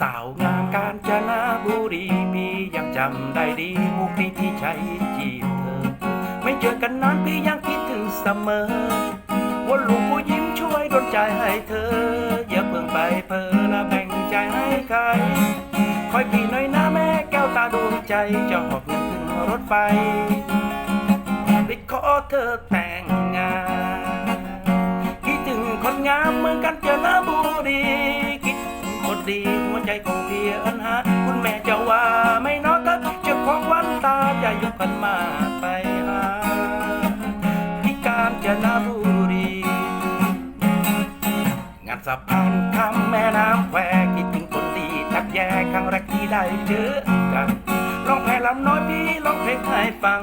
สาวงามกาญจนบุรีพี่ยังจำได้ดีมุกนี้พี่ใช้จีบเธอ ไม่เจอกันนานพี่ยังคิดถึงเสมอว่าลูกผู้ยิ้มช่วยดลใจให้เธอ อย่าเพิ่งไปเพอและแบ่งใจให้ใคร คอยพี่หน่อยนะแม่แก้วตาดวงใจจะหอบเงินขึ้นรถไฟไปขอเธอแต่งงานคิดถึงคนงามเมืองกันเจนบุรี ดี หัวใจของพี่เอินหา คุณแม่จะว่าไม่นอถ้าเจะของวันตาจะยกกันมาไปหาที่กาญจนบุรีงานสะพานข้ามแม่น้ำแควคิดถึงคนดีแทบแย่ครั้งแรกที่ได้เจอกันร้องแพลำน้อยพี่ร้องเพลงให้ฟัง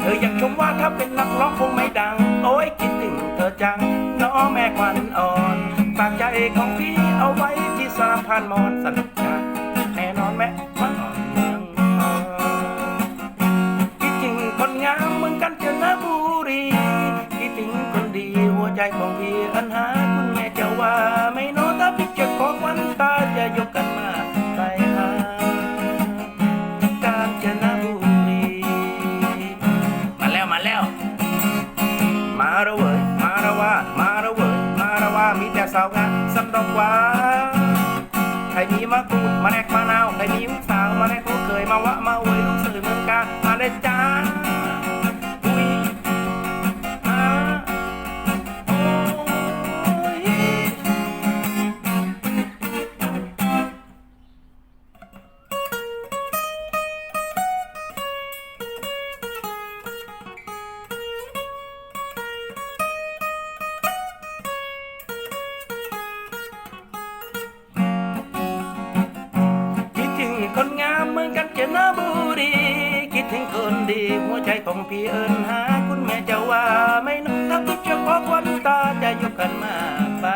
เธอยังชมว่าถ้าเป็นนักร้องคงไม่ดัง โอ้ยคิดถึงเธอจัง น้องแม่ควันอ่อน ฝากใจของพี่เอาไว้ ท่านมอนสัญญาแน่นอนแม่ควันอ่อนเมืองทองคิดถึงคนงามเหมือนกันเจนบุรีคิดถึงคนดีหัวใจของพี่อันหาคุณแม่จะว่าไม่นอนถ้าพี่จะขอควันตาจะยกกันมาไปหากาญจนบุรีมาแล้วมาแล้ว มาแล้วเว้ยมาแล้วว่ามาแล้วเว้ยมาแล้วว่ามีแต่สาวงามสักดอกหวา ใครมีมะกรูดมาแนกมะนาวใครมีลูกสาวมาแนกลูกเคยมาวะมาอว นนบุรีคิดถึงคนดีหัวใจของพี่เอิญหา คุณแม่จะว่าไม่นับทุกเฉพาะคนตาจะยกกันมากไป